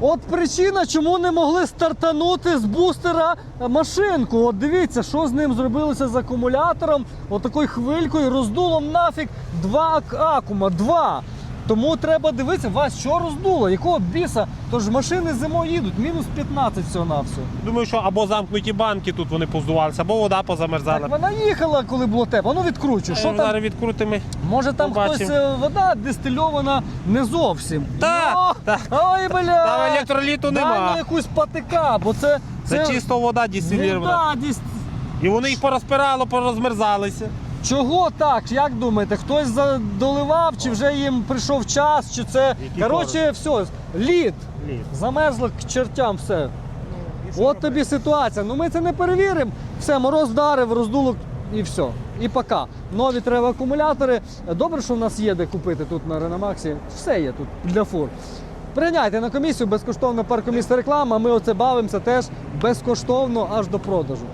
От причина, чому не могли стартанути з бустера машинку. От дивіться, що з ним зробилося з акумулятором, отакою хвилькою, роздуло нафіг два ак- акума. Два. Тому треба дивитися, вас що роздуло, якого біса? Тож машини зимою їдуть, мінус 15 всього на все. Думаю, що або замкнуті банки тут вони поздувалися, або вода позамерзала. Так вона їхала, коли було тепло. Ну відкручу. Що там? Зараз відкрутимо. Може там побачимо. хтось е, вода дистильована не зовсім. Та, Йо! та. Ой, бля! Там електроліту нема. мені якусь патика, бо це. Це чисто вода Ну, дистилірована. да, І вони їх порозпирало, порозмерзалися. Чого так? Як думаєте, хтось за- доливав, чи вже їм прийшов час, чи це. Які Коротше, все, лід. Лід. Замерзло к чертям все. От тобі ситуація. Ну ми це не перевіримо. Все, мороз вдарив, роздуло і все. І пока. Нові треба акумулятори. Добре, що в нас є де купити тут на Реномаксі. Все є тут для фур. Прийняйте на комісію безкоштовно паркомісце реклама. Ми оце бавимося теж безкоштовно аж до продажу.